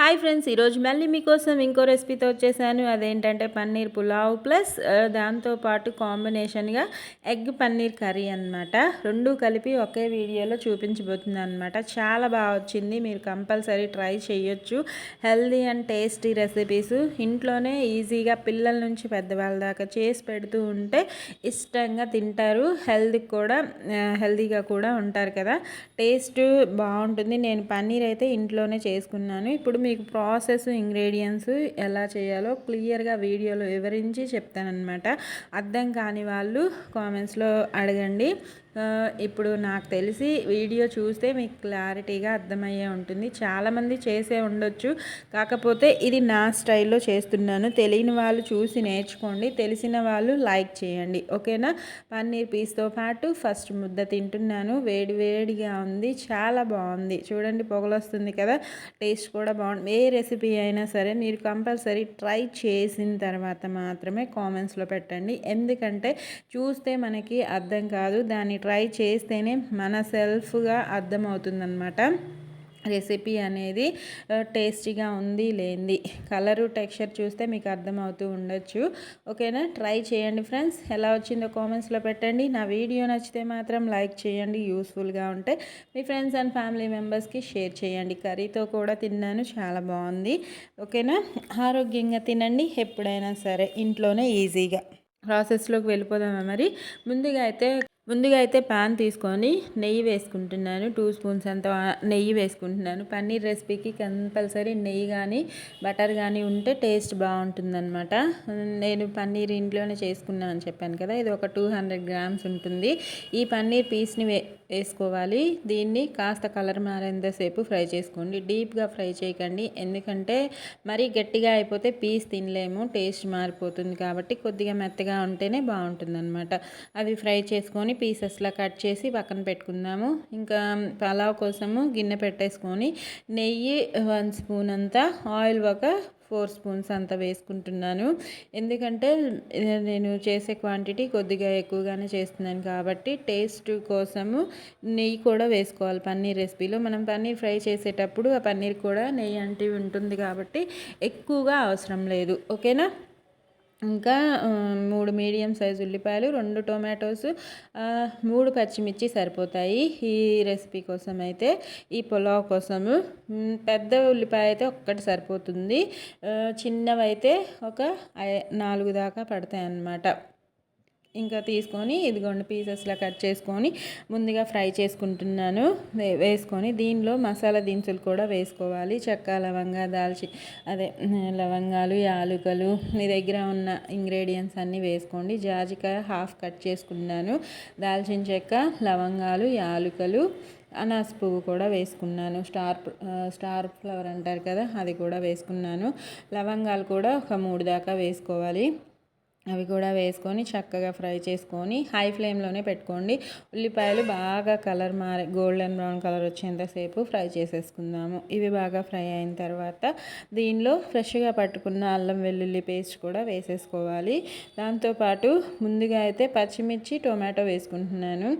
Hi friends ఈరోజు మళ్ళీ మీకోసం ఇంకో రెసిపీతో వచ్చేసాను. అదేంటంటే పన్నీర్ పులావ్ ప్లస్ దాంతోపాటు కాంబినేషన్గా ఎగ్ పన్నీర్ కర్రీ అనమాట రెండు కలిపి ఒకే వీడియోలో చూపించబోతుంది అనమాట చాలా బాగా వచ్చింది. మీరు కంపల్సరీ ట్రై చేయొచ్చు. Healthy and tasty recipes. ఇంట్లోనే ఈజీగా పిల్లల నుంచి పెద్దవాళ్ళ దాకా చేసి పెడుతూ ఉంటే ఇష్టంగా తింటారు. హెల్తీ కూడా హెల్తీగా కూడా ఉంటారు కదా. టేస్ట్ బాగుంటుంది. నేను పన్నీర్ అయితే ఇంట్లోనే చేసుకున్నాను. ఇప్పుడు మీకు ప్రాసెస్ ఇంగ్రీడియంట్స్ ఎలా చేయాలో క్లియర్గా వీడియోలో వివరించి చెప్తానమాట అర్థం కాని వాళ్ళు కామెంట్స్లో అడగండి. ఇప్పుడు నాకు తెలిసి వీడియో చూస్తే మీకు క్లారిటీగా అర్థమయ్యే ఉంటుంది. చాలామంది చేసే ఉండొచ్చు. కాకపోతే ఇది నా స్టైల్లో చేస్తున్నాను. తెలియని వాళ్ళు చూసి నేర్చుకోండి. తెలిసిన వాళ్ళు లైక్ చేయండి. ఓకేనా? పన్నీర్ పీస్తో పాటు ఫస్ట్ ముద్ద తింటున్నాను. వేడి వేడిగా ఉంది. చాలా బాగుంది. చూడండి పొగలొస్తుంది కదా. టేస్ట్ కూడా బాగుంది. ఏ రెసిపీ అయినా సరే మీరు కంపల్సరీ ట్రై చేసిన తర్వాత మాత్రమే కామెంట్స్లో పెట్టండి. ఎందుకంటే చూస్తే మనకి అర్థం కాదు. దాన్ని ట్రై చేస్తేనే మన సెల్ఫ్గా అర్థమవుతుందనమాట రెసిపీ అనేది టేస్టీగా ఉంది లేనిది కలరు టెక్స్చర్ చూస్తే మీకు అర్థమవుతూ ఉండొచ్చు. ఓకేనా? ట్రై చేయండి ఫ్రెండ్స్. ఎలా వచ్చిందో కామెంట్స్లో పెట్టండి. నా వీడియో నచ్చితే మాత్రం లైక్ చేయండి. యూస్ఫుల్గా ఉంటే మీ ఫ్రెండ్స్ అండ్ ఫ్యామిలీ మెంబర్స్కి షేర్ చేయండి. కర్రీతో కూడా తిన్నాను. చాలా బాగుంది. ఓకేనా? ఆరోగ్యంగా తినండి. ఎప్పుడైనా సరే ఇంట్లోనే ఈజీగా. ప్రాసెస్లోకి వెళ్ళిపోదామా మరి? ముందుగా అయితే ముందుగా అయితే పాన్ తీసుకొని నెయ్యి వేసుకుంటున్నాను. టూ స్పూన్స్ అంత నెయ్యి వేసుకుంటున్నాను. పన్నీర్ రెసిపీకి కంపల్సరీ నెయ్యి కానీ బటర్ కానీ ఉంటే టేస్ట్ బాగుంటుందన్నమాట. నేను పన్నీర్ ఇంట్లోనే చేసుకున్నాను అని చెప్పాను కదా. ఇది ఒక టూ హండ్రెడ్ గ్రామ్స్ ఉంటుంది. ఈ పన్నీర్ పీస్ని వే వేసుకోవాలి. దీన్ని కాస్త కలర్ మారేంతసేపు ఫ్రై చేసుకోండి. డీప్గా ఫ్రై చేయకండి. ఎందుకంటే మరీ గట్టిగా అయిపోతే పీస్ తినలేము టేస్ట్ మారిపోతుంది కాబట్టి కొద్దిగా మెత్తగా ఉంటేనే బాగుంటుంది అవి ఫ్రై చేసుకొని పీసెస్లా కట్ చేసి పక్కన పెట్టుకుందాము. ఇంకా పలావ్ కోసము గిన్నె పెట్టేసుకొని నెయ్యి వన్ స్పూన్ అంతా ఆయిల్ ఒక ఫోర్ స్పూన్స్ అంత వేసుకుంటున్నాను. ఎందుకంటే నేను చేసే క్వాంటిటీ కొద్దిగా ఎక్కువగానే చేస్తున్నాను కాబట్టి టేస్ట్ కోసము నెయ్యి కూడా వేసుకోవాలి పన్నీర్ రెసిపీలో. మనం పన్నీర్ ఫ్రై చేసేటప్పుడు ఆ పన్నీర్ కూడా నెయ్యి అంటే ఉంటుంది కాబట్టి ఎక్కువగా అవసరం లేదు. ఓకేనా? ఇంకా మూడు మీడియం సైజు ఉల్లిపాయలు రెండు టొమాటోస్ మూడు పచ్చిమిర్చి సరిపోతాయి ఈ రెసిపీ కోసం అయితే ఈ పులావ్ కోసము. పెద్ద ఉల్లిపాయ అయితే ఒక్కటి సరిపోతుంది. చిన్నవైతే ఒక నాలుగు దాకా పడతాయి అన్నమాట ఇంకా తీసుకొని ఇదిగోండి పీసెస్లా కట్ చేసుకొని ముందుగా ఫ్రై చేసుకుంటున్నాను వేసుకొని దీనిలో మసాలా దినుసులు కూడా వేసుకోవాలి. చెక్క లవంగా దాల్చి అదే లవంగాలు యాలుకలు మీ దగ్గర ఉన్న ఇంగ్రీడియంట్స్ అన్నీ వేసుకోండి. జాజికాయ హాఫ్ కట్ చేసుకున్నాను. దాల్చిన చెక్క లవంగాలు యాలుకలు అనాస్ పువ్వు కూడా వేసుకున్నాను. స్టార్ స్టార్ ఫ్లవర్ అంటారు కదా అది కూడా వేసుకున్నాను. లవంగాలు కూడా ఒక మూడు దాకా వేసుకోవాలి. అవి కూడా వేసుకొని చక్కగా ఫ్రై చేసుకొని హై ఫ్లేమ్లోనే పెట్టుకోండి. ఉల్లిపాయలు బాగా కలర్ మారి గోల్డెన్ బ్రౌన్ కలర్ వచ్చేంతసేపు ఫ్రై చేసేసుకుందాము. ఇవి బాగా ఫ్రై అయిన తర్వాత దీనిలో ఫ్రెష్గా పట్టుకున్న అల్లం వెల్లుల్లి పేస్ట్ కూడా వేసేసుకోవాలి. దాంతోపాటు ముందుగా అయితే పచ్చిమిర్చి టొమాటో వేసుకుంటున్నాను.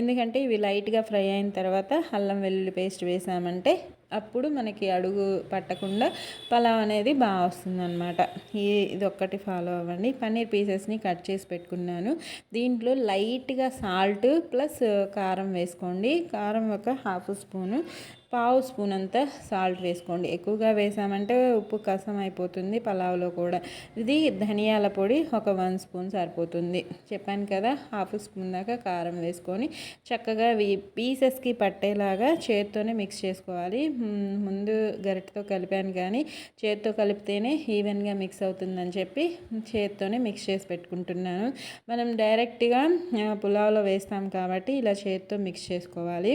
ఎందుకంటే ఇవి లైట్గా ఫ్రై అయిన తర్వాత అల్లం వెల్లుల్లి పేస్ట్ వేసామంటే అప్పుడు మనకి అడుగు పట్టకుండా పలావ్ అనేది బాగా వస్తుంది అనమాట ఈ ఇది ఒక్కటి ఫాలో అవ్వండి. పన్నీర్ పీసెస్ని కట్ చేసి పెట్టుకున్నాను. దీంట్లో లైట్గా సాల్ట్ ప్లస్ కారం వేసుకోండి. కారం ఒక హాఫ్ స్పూను. పావు స్పూన్ అంతా సాల్ట్ వేసుకోండి. ఎక్కువగా వేసామంటే ఉప్పు కసం అయిపోతుంది పలావ్లో కూడా. ఇది ధనియాల పొడి ఒక వన్ స్పూన్ సరిపోతుంది. చెప్పాను కదా హాఫ్ స్పూన్ దాకా కారం వేసుకొని చక్కగా పీసెస్కి పట్టేలాగా చేత్తోనే మిక్స్ చేసుకోవాలి. ముందు గరిటతో కలిపాను కానీ చేత్తో కలిపితేనే ఈవెన్గా మిక్స్ అవుతుందని చెప్పి చేత్తోనే మిక్స్ చేసి పెట్టుకుంటున్నాను. మనం డైరెక్ట్గా పులావ్లో వేస్తాం కాబట్టి ఇలా చేత్తో మిక్స్ చేసుకోవాలి.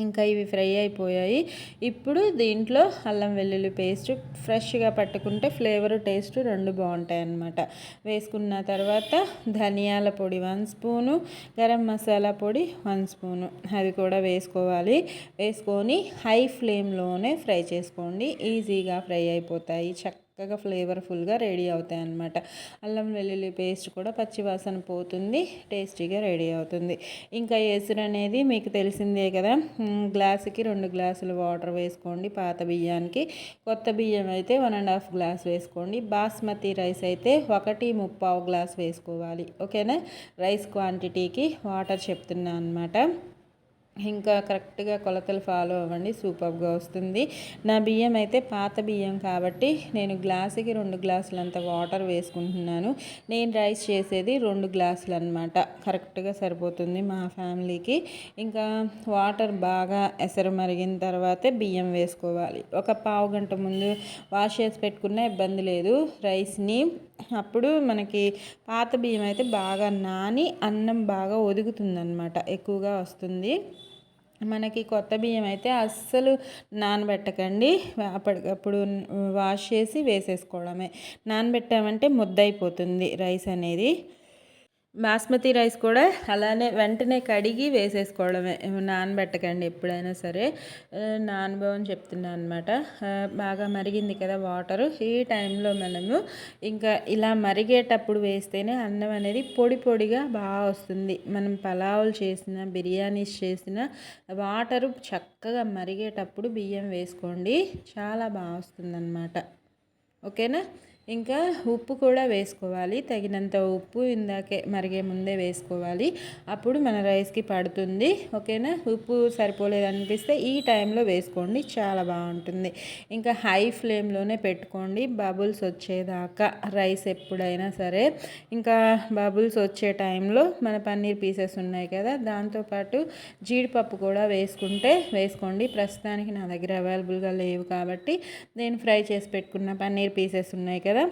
ఇంకా ఇవి ఫ్రై అయిపోయాయి. ఇప్పుడు దీంట్లో అల్లం వెల్లుల్లి పేస్ట్ ఫ్రెష్గా పట్టుకుంటే ఫ్లేవర్ టేస్ట్ రెండు బాగుంటాయి అన్నమాట వేసుకున్న తర్వాత ధనియాల పొడి వన్ స్పూను గరం మసాలా పొడి వన్ స్పూను. అవి కూడా వేసుకోవాలి. వేసుకొని హై ఫ్లేమ్లోనే ఫ్రై చేసుకోండి. ఈజీగా ఫ్రై అయిపోతాయి. చక్క చక్కగా ఫ్లేవర్ఫుల్గా రెడీ అవుతాయి అన్నమాట. అల్లం వెల్లుల్లి పేస్ట్ కూడా పచ్చివాసన పోతుంది టేస్టీగా రెడీ అవుతుంది. ఇంకా ఎసురు అనేది మీకు తెలిసిందే కదా గ్లాసుకి రెండు గ్లాసులు వాటర్ వేసుకోండి పాత బియ్యానికి. కొత్త బియ్యం అయితే వన్ అండ్ హాఫ్ గ్లాస్ వేసుకోండి. బాస్మతి రైస్ అయితే ఒకటి ముప్పావు గ్లాస్ వేసుకోవాలి. ఓకేనా? రైస్ క్వాంటిటీకి వాటర్ చెప్తున్నా అనమాట ఇంకా కరెక్ట్గా కొలతలు ఫాలో అవ్వండి సూపర్గా వస్తుంది. నా బియ్యం అయితే పాత బియ్యం కాబట్టి నేను గ్లాసుకి రెండు గ్లాసులంత వాటర్ వేసుకుంటున్నాను. నేను రైస్ చేసేది రెండు గ్లాసులు అనమాట కరెక్ట్గా సరిపోతుంది మా ఫ్యామిలీకి. ఇంకా వాటర్ బాగా ఎసరు మరిగిన తర్వాతే బియ్యం వేసుకోవాలి. ఒక పావు గంట ముందు వాష్ చేసి పెట్టుకున్న ఇబ్బంది లేదు. రైస్ని అప్పుడు మనకి పాత బియ్యం అయితే బాగా నాని అన్నం బాగా ఒదుగుతుందన్నమాట ఎక్కువగా వస్తుంది. మనకి కొత్త బియ్యం అయితే అస్సలు నానబెట్టకండి. అప్పటికప్పుడు వాష్ చేసి వేసేసుకోవడమే. నానబెట్టామంటే ముద్దయిపోతుంది రైస్ అనేది. బాస్మతి రైస్ కూడా అలానే వెంటనే కడిగి వేసేసుకోవడమే. నానబెట్టకండి ఎప్పుడైనా సరే. నానబోని చెప్తున్నాను అనమాట బాగా మరిగింది కదా వాటర్. ఈ టైంలో మనము ఇంకా ఇలా మరిగేటప్పుడు వేస్తేనే అన్నం అనేది పొడి పొడిగా బాగా వస్తుంది. మనం పలావులు చేసిన బిర్యానీస్ చేసిన వాటరు చక్కగా మరిగేటప్పుడు బియ్యం వేసుకోండి. చాలా బాగా వస్తుంది ఓకేనా? ఇంకా ఉప్పు కూడా వేసుకోవాలి. తగినంత ఉప్పు ఇందాకే మరిగే ముందే వేసుకోవాలి. అప్పుడు మన రైస్కి పడుతుంది. ఓకేనా? ఉప్పు సరిపోలేదు అనిపిస్తే ఈ టైంలో వేసుకోండి. చాలా బాగుంటుంది. ఇంకా హై ఫ్లేమ్లోనే పెట్టుకోండి. బబుల్స్ వచ్చేదాకా రైస్ ఎప్పుడైనా సరే. ఇంకా బబుల్స్ వచ్చే టైంలో మన పన్నీర్ పీసెస్ ఉన్నాయి కదా దాంతోపాటు జీడిపప్పు కూడా వేసుకుంటే వేసుకోండి. ప్రస్తుతానికి నా దగ్గర అవైలబుల్గా లేవు కాబట్టి నేను ఫ్రై చేసి పెట్టుకున్న పన్నీర్ పీసెస్ ఉన్నాయి కదా కదా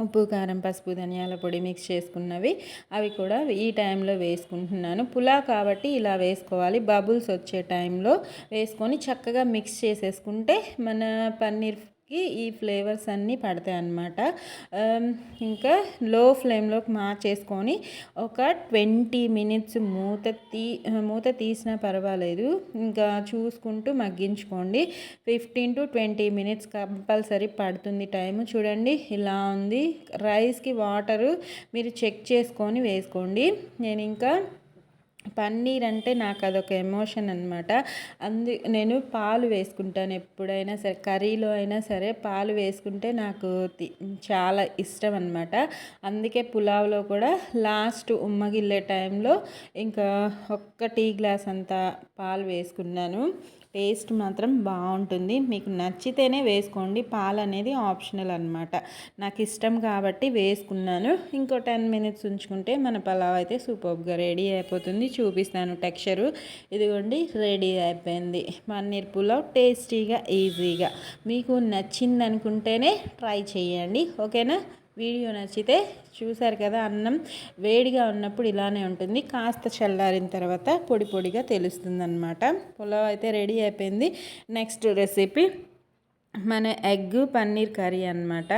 ఉప్పు కారం పసుపు ధనియాల పొడి మిక్స్ చేసుకున్నవి. అవి కూడా ఈ టైంలో వేసుకుంటున్నాను. పులా కాబట్టి ఇలా వేసుకోవాలి. బబుల్స్ వచ్చే టైంలో వేసుకొని చక్కగా మిక్స్ చేసేసుకుంటే మన పన్నీర్ ఈ ఫ్లేవర్స్ అన్నీ పడతాయి అన్నమాట. ఇంకా లో ఫ్లేమ్లోకి మార్చేసుకొని ఒక ట్వంటీ మినిట్స్ మూత తీ మూత తీసినా పర్వాలేదు. ఇంకా చూసుకుంటూ మగ్గించుకోండి. Fifteen to twenty minutes compulsory పడుతుంది టైం చూడండి ఇలా ఉంది. రైస్కి వాటరు మీరు చెక్ చేసుకొని వేసుకోండి. నేను ఇంకా పన్నీర్ అంటే నాకు అదొక ఎమోషన్ అనమాట అందు నేను పాలు వేసుకుంటాను ఎప్పుడైనా సరే కర్రీలో అయినా సరే పాలు వేసుకుంటే నాకు చాలా ఇష్టం అనమాట అందుకే పులావ్లో కూడా లాస్ట్ ఉమ్మగిల్లే టైంలో ఇంకా ఒక్క టీ గ్లాస్ అంత పాలు వేసుకున్నాను. టేస్ట్ మాత్రం బాగుంటుంది. మీకు నచ్చితేనే వేసుకోండి. పాలు అనేది ఆప్షనల్ అనమాట నాకు ఇష్టం కాబట్టి వేసుకున్నాను. ఇంకో టెన్ మినిట్స్ ఉంచుకుంటే మన పలావ్ అయితే సూపర్గా రెడీ అయిపోతుంది. చూపిస్తాను టెక్స్చరు. ఇదిగోండి రెడీ అయిపోయింది. పన్నీర్ పులావ్ టేస్టీగా ఈజీగా. మీకు నచ్చింది అనుకుంటేనే ట్రై చేయండి. ఓకేనా? వీడియో నచ్చితే చూసారు కదా అన్నం వేడిగా ఉన్నప్పుడు ఇలానే ఉంటుంది. కాస్త చల్లారిన తర్వాత పొడి పొడిగా తెలుస్తుంది అనమాట పులావ్ అయితే రెడీ అయిపోయింది. నెక్స్ట్ రెసిపీ మన ఎగ్ పన్నీర్ కర్రీ అనమాట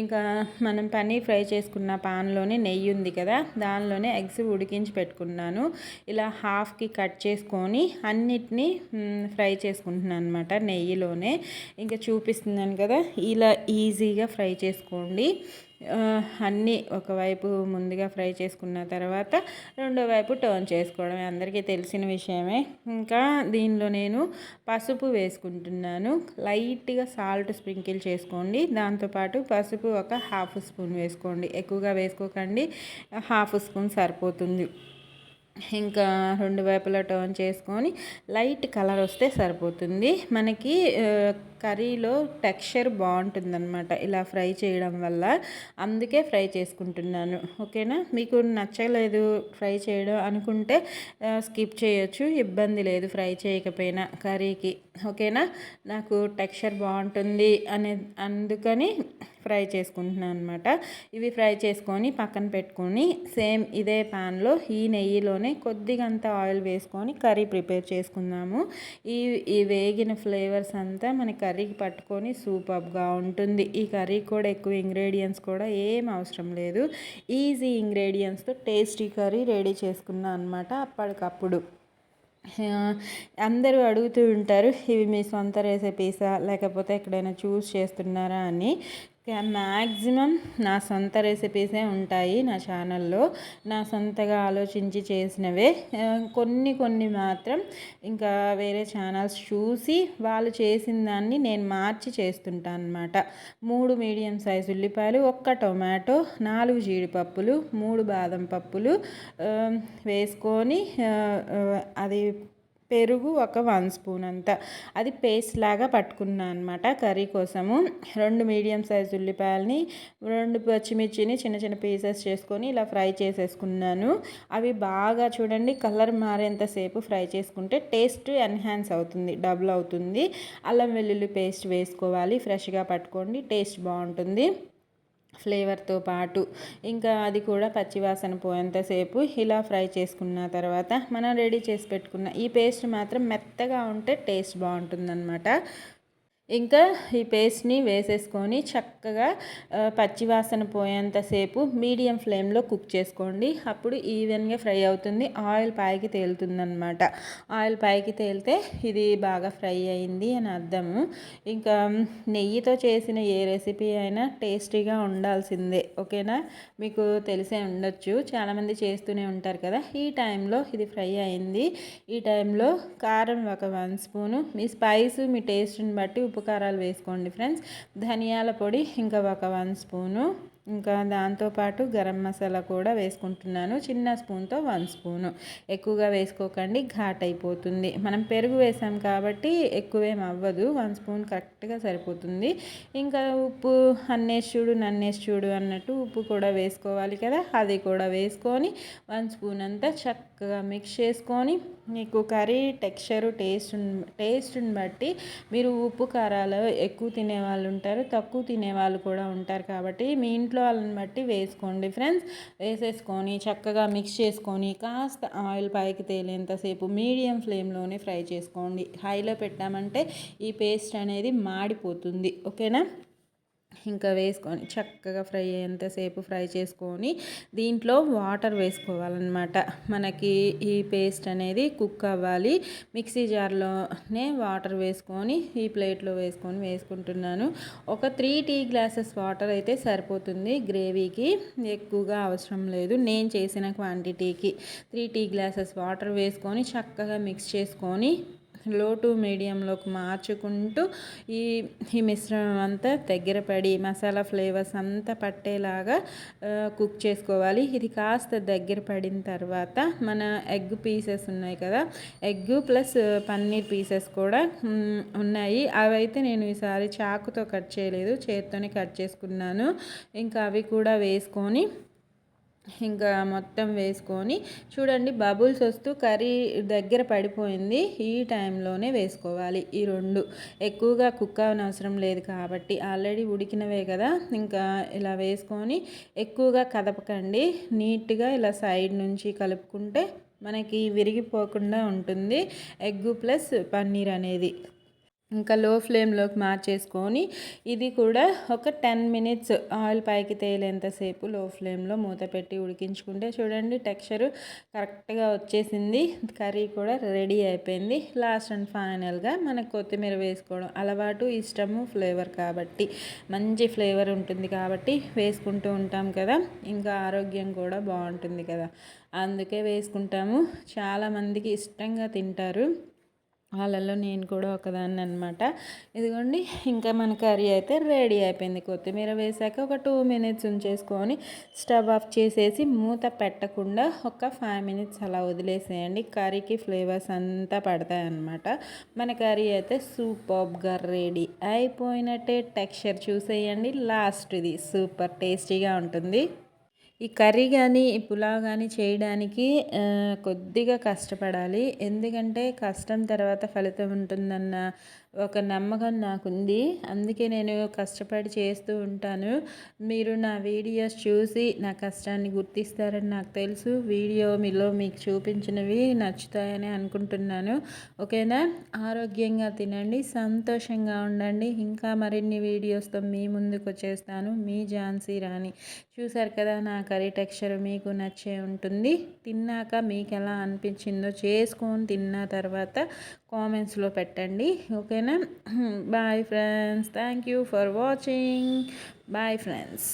ఇంకా మనం పన్నీర్ ఫ్రై చేసుకున్న పాన్లోనే నెయ్యి ఉంది కదా దానిలోనే ఎగ్స్ ఉడికించి పెట్టుకున్నాను. ఇలా హాఫ్కి కట్ చేసుకొని అన్నిటినీ ఫ్రై చేసుకుంటున్నాను అనమాట నెయ్యిలోనే. ఇంకా చూపిస్తున్నాను కదా ఇలా ఈజీగా ఫ్రై చేసుకోండి. అన్నీ ఒకవైపు ముందుగా ఫ్రై చేసుకున్న తర్వాత రెండో వైపు టర్న్ చేసుకోవడమే. అందరికీ తెలిసిన విషయమే. ఇంకా దీనిలో నేను పసుపు వేసుకుంటున్నాను. లైట్గా సాల్ట్ స్ప్రింకిల్ చేసుకోండి. దాంతోపాటు పసుపు ఒక హాఫ్ స్పూన్ వేసుకోండి. ఎక్కువగా వేసుకోకండి. హాఫ్ స్పూన్ సరిపోతుంది. ఇంకా రెండు వైపులా టర్న్ చేసుకొని లైట్ కలర్ వస్తే సరిపోతుంది. మనకి కర్రీలో టెక్స్చర్ బాగుంటుందన్నమాట. ఇలా ఫ్రై చేయడం వల్ల. అందుకే ఫ్రై చేసుకుంటున్నాను. ఓకేనా? మీకు నచ్చలేదు ఫ్రై చేయడం అనుకుంటే స్కిప్ చేయొచ్చు. ఇబ్బంది లేదు ఫ్రై చేయకపోయినా కర్రీకి. ఓకేనా? నాకు టెక్స్చర్ బాగుంటుంది అనే అందుకని ఫ్రై చేసుకుంటున్నాను అనమాట ఇవి ఫ్రై చేసుకొని పక్కన పెట్టుకొని సేమ్ ఇదే ప్యాన్లో ఈ నెయ్యిలోనే కొద్దిగంత ఆయిల్ వేసుకొని కర్రీ ప్రిపేర్ చేసుకుందాము. ఈ ఈ వేగిన ఫ్లేవర్స్ అంతా మన కర్రీకి పట్టుకొని సూపర్గా ఉంటుంది. ఈ కర్రీ కూడా ఎక్కువ ఇంగ్రీడియంట్స్ కూడా ఏం అవసరం లేదు. ఈజీ ఇంగ్రీడియంట్స్తో టేస్టీ కర్రీ రెడీ చేసుకున్నాను అనమాట అప్పటికప్పుడు. అందరూ అడుగుతూ ఉంటారు ఇవి మీ సొంత రెసిపీసా? లేకపోతే ఎక్కడైనా చూస్ చేస్తున్నారా అని. మ్యాక్సిమం నా సొంత రెసిపీసే ఉంటాయి నా ఛానల్లో. నా సొంతగా ఆలోచించి చేసినవే. కొన్ని కొన్ని మాత్రం ఇంకా వేరే ఛానల్స్ చూసి వాళ్ళు చేసిన దాన్ని నేను మార్చి చేస్తుంటాను అనమాట మూడు మీడియం సైజ్ ఉల్లిపాయలు ఒక్క టొమాటో నాలుగు జీడిపప్పులు మూడు బాదం పప్పులు వేసుకొని అది పెరుగు ఒక వన్ స్పూన్ అంత. అది పేస్ట్ లాగా పట్టుకున్నాను అనమాట కర్రీ కోసము. రెండు మీడియం సైజ్ ఉల్లిపాయలని రెండు పచ్చిమిర్చిని చిన్న చిన్న పీసెస్ చేసుకొని ఇలా ఫ్రై చేసేసుకున్నాను. అవి బాగా చూడండి కలర్ మారేంతసేపు ఫ్రై చేసుకుంటే టేస్ట్ ఎన్హాన్స్ అవుతుంది డబుల్ అవుతుంది. అల్లం వెల్లుల్లి పేస్ట్ వేసుకోవాలి ఫ్రెష్గా పట్టుకోండి టేస్ట్ బాగుంటుంది. ఫ్లేవర్తో పాటు ఇంకా అది కూడా పచ్చివాసన పోయేంతసేపు ఇలా ఫ్రై చేసుకున్న తర్వాత మనం రెడీ చేసి పెట్టుకున్న ఈ పేస్ట్ మాత్రం మెత్తగా ఉంటే టేస్ట్ బాగుంటుందన్నమాట. ఇంకా ఈ పేస్ట్ని వేసేసుకొని చక్కగా పచ్చివాసన పోయేంతసేపు మీడియం ఫ్లేమ్లో కుక్ చేసుకోండి. అప్పుడు ఈవెన్గా ఫ్రై అవుతుంది. ఆయిల్ పైకి తేలుతుందనమాట ఆయిల్ పైకి తేలితే ఇది బాగా ఫ్రై అయింది అని అర్థము. ఇంకా నెయ్యితో చేసిన ఏ రెసిపీ అయినా టేస్టీగా ఉండాల్సిందే. ఓకేనా? మీకు తెలిసే ఉండొచ్చు. చాలామంది చేస్తూనే ఉంటారు కదా. ఈ టైంలో ఇది ఫ్రై అయింది. ఈ టైంలో కారం ఒక వన్ స్పూను. మీ స్పైస్ మీ టేస్ట్ని బట్టి ఉప్పు ఉప్పు కారాలు వేసుకోండి ఫ్రెండ్స్. ధనియాల పొడి ఇంకా ఒక వన్ స్పూను. ఇంకా దాంతోపాటు గరం మసాలా కూడా వేసుకుంటున్నాను. చిన్న స్పూన్తో వన్ స్పూను. ఎక్కువగా వేసుకోకండి ఘాట్ అయిపోతుంది. మనం పెరుగు వేసాం కాబట్టి ఎక్కువేం అవ్వదు. వన్ స్పూన్ కరెక్ట్గా సరిపోతుంది. ఇంకా ఉప్పు అన్నేసి చూడు నన్నేసి చూడు అన్నట్టు ఉప్పు కూడా వేసుకోవాలి కదా. అది కూడా వేసుకొని వన్ స్పూన్ అంతా చక్కగా మిక్స్ చేసుకొని మీకు కర్రీ టెక్స్చరు టేస్ట్ టేస్ట్ని బట్టి మీరు ఉప్పు కారాలు ఎక్కువ తినే వాళ్ళు ఉంటారు తక్కువ తినే వాళ్ళు కూడా ఉంటారు కాబట్టి మీ ఇంట్లో ఇంట్లో వాళ్ళని బట్టి వేసుకోండి. ఫ్రెండ్స్ వేసేసుకొని చక్కగా మిక్స్ చేసుకొని కాస్త ఆయిల్ పైకి తేలేంతసేపు మీడియం ఫ్లేమ్లోనే ఫ్రై చేసుకోండి. హైలో పెట్టామంటే ఈ పేస్ట్ అనేది మాడిపోతుంది. ఓకేనా? ఇంకా వేసుకొని చక్కగా ఫ్రై అయ్యేంతసేపు ఫ్రై చేసుకొని దీంట్లో వాటర్ వేసుకోవాలన్నమాట. మనకి ఈ పేస్ట్ అనేది కుక్ అవ్వాలి. మిక్సీ జార్లోనే వాటర్ వేసుకొని ఈ ప్లేట్లో వేసుకొని వేసుకుంటున్నాను. ఒక త్రీ టీ గ్లాసెస్ వాటర్ అయితే సరిపోతుంది గ్రేవీకి. ఎక్కువగా అవసరం లేదు. నేను చేసిన క్వాంటిటీకి త్రీ టీ గ్లాసెస్ వాటర్ వేసుకొని చక్కగా మిక్స్ చేసుకొని లో టు మీడియంలోకి మార్చుకుంటూ ఈ ఈ మిశ్రమం అంతా దగ్గర పడి మసాలా ఫ్లేవర్స్ అంతా పట్టేలాగా కుక్ చేసుకోవాలి. ఇది కాస్త దగ్గర పడిన తర్వాత మన ఎగ్ పీసెస్ ఉన్నాయి కదా ఎగ్ ప్లస్ పన్నీర్ పీసెస్ కూడా ఉన్నాయి. అవైతే నేను ఈసారి చాకుతో కట్ చేయలేదు చేత్తోనే కట్ చేసుకున్నాను. ఇంకా అవి కూడా వేసుకొని ఇంకా మొత్తం వేసుకొని చూడండి బబుల్స్ వస్తూ కర్రీ దగ్గర పడిపోయింది. ఈ టైంలోనే వేసుకోవాలి ఈ రెండు. ఎక్కువగా కుక్ అవనవసరం లేదు కాబట్టి ఆల్రెడీ ఉడికినవే కదా. ఇంకా ఇలా వేసుకొని ఎక్కువగా కదపకండి. నీట్గా ఇలా సైడ్ నుంచి కలుపుకుంటే మనకి విరిగిపోకుండా ఉంటుంది. ఎగ్ ప్లస్ పన్నీర్ అనేది. ఇంకా లో ఫ్లేమ్లోకి మార్చేసుకొని ఇది కూడా ఒక టెన్ మినిట్స్ ఆయిల్ పైకి తేలేంతసేపు లో ఫ్లేమ్లో మూత పెట్టి ఉడికించుకుంటే చూడండి టెక్స్చర్ కరెక్ట్గా వచ్చేసింది. కర్రీ కూడా రెడీ అయిపోయింది. లాస్ట్ అండ్ ఫైనల్గా మనకు కొత్తిమీర వేసుకోవడం అలవాటు ఇష్టము ఫ్లేవర్ కాబట్టి. మంచి ఫ్లేవర్ ఉంటుంది కాబట్టి వేసుకుంటూ ఉంటాం కదా. ఇంకా ఆరోగ్యం కూడా బాగుంటుంది కదా. అందుకే వేసుకుంటాము. చాలామందికి ఇష్టంగా తింటారు. వాళ్ళల్లో నేను కూడా ఒకదాన్ని అనమాట ఇదిగోండి ఇంకా మన కర్రీ అయితే రెడీ అయిపోయింది. కొత్తిమీర వేసాక ఒక టూ మినిట్స్ ఉంచేసుకొని స్టవ్ ఆఫ్ చేసేసి మూత పెట్టకుండా ఒక ఫైవ్ మినిట్స్ అలా వదిలేసేయండి. కర్రీకి ఫ్లేవర్స్ అంతా పడతాయి అన్నమాట మన కర్రీ అయితే సూపర్గా రెడీ అయిపోయినట్టే. టెక్స్చర్ చూసేయండి. లాస్ట్ది సూపర్ టేస్టీగా ఉంటుంది. ఈ కర్రీ కానీ ఈ పులావ్ కానీ చేయడానికి కొద్దిగా కష్టపడాలి. ఎందుకంటే కష్టం తర్వాత ఫలితం ఉంటుందన్న ఒక నమ్మకం నాకుంది. అందుకే నేను కష్టపడి చేస్తూ ఉంటాను. మీరు నా వీడియోస్ చూసి నా కష్టాన్ని గుర్తిస్తారని నాకు తెలుసు. వీడియో మీలో మీకు చూపించినవి నచ్చుతాయని అనుకుంటున్నాను. ఓకేనా? ఆరోగ్యంగా తినండి. సంతోషంగా ఉండండి. ఇంకా మరిన్ని వీడియోస్తో మీ ముందుకు వచ్చేస్తాను. మీ ఝాన్సీ రాణి. చూసారు కదా నా కర్రీ టెక్స్చర్ మీకు నచ్చే ఉంటుంది. తిన్నాక మీకు ఎలా అనిపించిందో చేసుకొని తిన్న తర్వాత కామెంట్స్లో పెట్టండి. ఓకేనా? Bye friends thank you for watching bye friends